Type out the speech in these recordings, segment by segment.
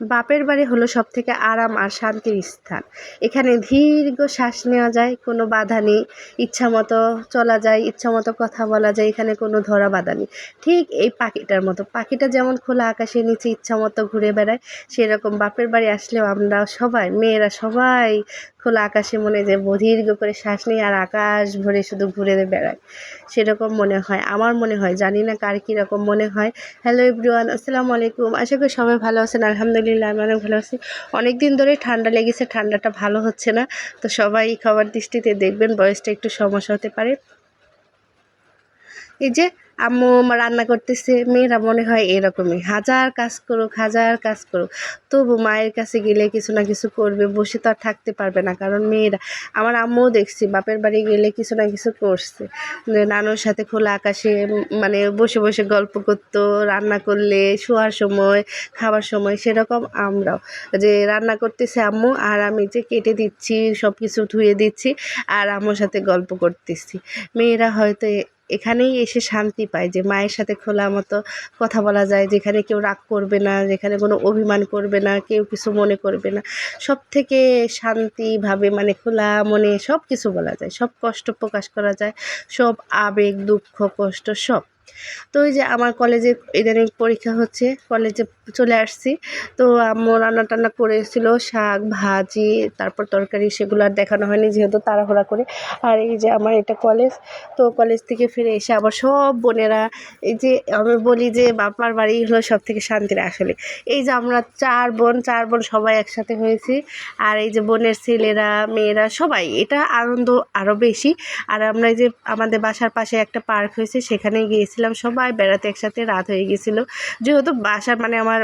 বাপের বাড়ি হলো সব থেকে আরাম আর শান্তির স্থান। এখানে দীর্ঘ শ্বাস নেওয়া যায়, কোনো বাধা নেই, ইচ্ছা মতো চলা যায়, ইচ্ছা মতো কথা বলা যায়, এখানে কোনো ধরা বাধা নেই। ঠিক এই পাখিটার মতো, পাখিটা যেমন খোলা আকাশের নিচে ইচ্ছা মতো ঘুরে বেড়ায়, সেরকম বাপের বাড়ি আসলেও আমরা সবাই, মেয়েরা সবাই খোলা আকাশে মনে যে দীর্ঘ করে শ্বাস নিই আর আকাশ ভরে শুধু ঘুরে বেড়ায়। সেরকম মনে হয়। আমার মনে হয়, জানি না কার কীরকম মনে হয়। হ্যালো এভরিওয়ান আসসালামু আলাইকুম। আশা করি সবাই ভালো আছেন। আলহামদুলিল্লাহ, আমি অনেক ভালো আছি। অনেক দিন ধরেই ঠান্ডা লেগেছে, ঠান্ডাটা ভালো হচ্ছে না। তো সবাই খাবার দৃষ্টিতে দেখবেন, বয়সটা একটু সমস্যা হতে পারে। এই যে আম্মু রান্না করতেছে, মেয়েরা মনে হয় এরকমই। হাজার কাজ করুক, হাজার কাজ করুক, তবু মায়ের কাছে গেলে কিছু না কিছু করবে, বসে তো আর থাকতে পারবে না। কারণ মেয়েরা, আমার আম্মুও দেখছি, বাপের বাড়ি গেলে কিছু না কিছু করছে। নানুর সাথে খোলা আকাশে মানে বসে বসে গল্প করতো, রান্না করলে, শোয়ার সময়, খাবার সময়, সেরকম আমরাও। যে রান্না করতেছে আম্মু, আর আমি যে কেটে দিচ্ছি সব কিছু ধুয়ে দিচ্ছি, আর আম্মুর সাথে গল্প করতেছি। মেয়েরা হয়তো এখানেই এসে শান্তি পায় যে মায়ের সাথে খোলা মতো কথা বলা যায়, যেখানে কেউ রাগ করবে না, যেখানে কোনো অভিমান করবে না, কেউ কিছু মনে করবে না। সব থেকে শান্তিভাবে মানে খোলা মনে সব কিছু বলা যায়, সব কষ্ট প্রকাশ করা যায়, সব আবেগ, দুঃখ, কষ্ট সব। তো ওই যে আমার কলেজে ইদানিং পরীক্ষা হচ্ছে কলেজে চলে আসছি। তো আম্মু রান্না টান্না করেছিল শাক, ভাজি, তারপর তরকারি সেগুলো আর দেখানো হয়নি যেহেতু তাড়াহুড়া করে। আর এই যে আমার এটা কলেজ তো কলেজ থেকে ফিরে এসে আবার সব বোনেরা এই যে আমি বলি যে বাপার বাড়ি হলো সব থেকে শান্তির আসলে। এই যে আমরা চার বোন চার বোন সবাই একসাথে হয়েছি। আর এই যে বোনের ছেলেরা, মেয়েরা সবাই, এটা আনন্দ আরও বেশি। আর আমরা এই যে আমাদের বাসার পাশে একটা পার্ক হয়েছে, সেখানে গিয়েছিলাম, সবাই বেড়াতে একসাথে রাত হয়ে গেছিল যেহেতু বাসার মানে আমার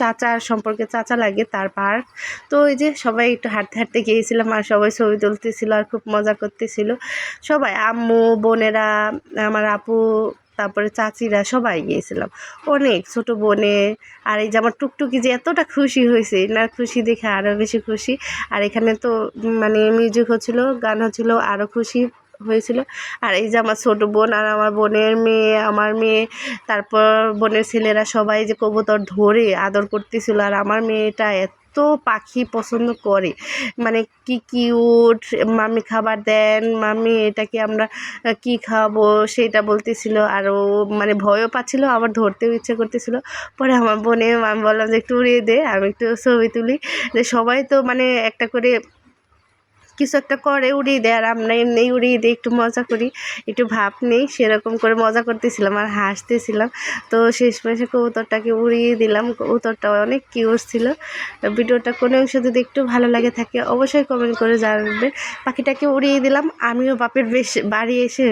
চাচার সম্পর্কে চাচা লাগে, তার পার্ক। তো ওই যে সবাই একটু হাঁটতে হাঁটতে গিয়েছিলাম আর সবাই ছবি তুলতেছিল আর খুব মজা করতেছিল। সবাই, আম্মু, বোনেরা, আমার আপু, তারপরে চাচিরা সবাই গিয়েছিলাম। অনেক ছোট বোনে আর এই যে আমার টুকটুকি যে এতটা খুশি হয়েছে, না খুশি দেখে আরও বেশি খুশি। আর এখানে তো মানে মিউজিক হচ্ছিল, গান হচ্ছিল আরও খুশি। হয়েছিল। আর এই যে আমার ছোটো বোন আর আমার বোনের মেয়ে, আমার মেয়ে, তারপর বোনের ছেলেরা সবাই যে কবুতর ধরে আদর করতেছিল। আর আমার মেয়েটা এত পাখি পছন্দ করে। মানে কি কিউট মামি খাবার দেন মামি এটাকে আমরা কি খাব সেটা বলতেছিল। আর ও মানে ভয়ও পাচ্ছিল, আবার ধরতেও ইচ্ছে করতেছিল। পরে আমার বোনে, আমি বললাম যে, একটু উড়িয়ে দে, আমি একটু ছবি তুলি। যে সবাই তো মানে একটা করে কিছু একটা করে, উড়িয়ে দেয়। আর আমরা এমনি উড়িয়ে দিই, একটু মজা করি। একটু ভাব নেই, সেরকম করে মজা করতেছিলাম আর হাসতেছিলাম। তো শেষ মাসে কবুতরটাকে উড়িয়ে দিলাম। কবুতরটা অনেক কিউর ছিল। ভিডিওটা কোনো অংশ যদি একটু ভালো লাগে থাকে, অবশ্যই কমেন্ট করে জানবে। পাখিটাকে উড়িয়ে দিলাম। আমিও বাপের বেশ বাড়ি এসে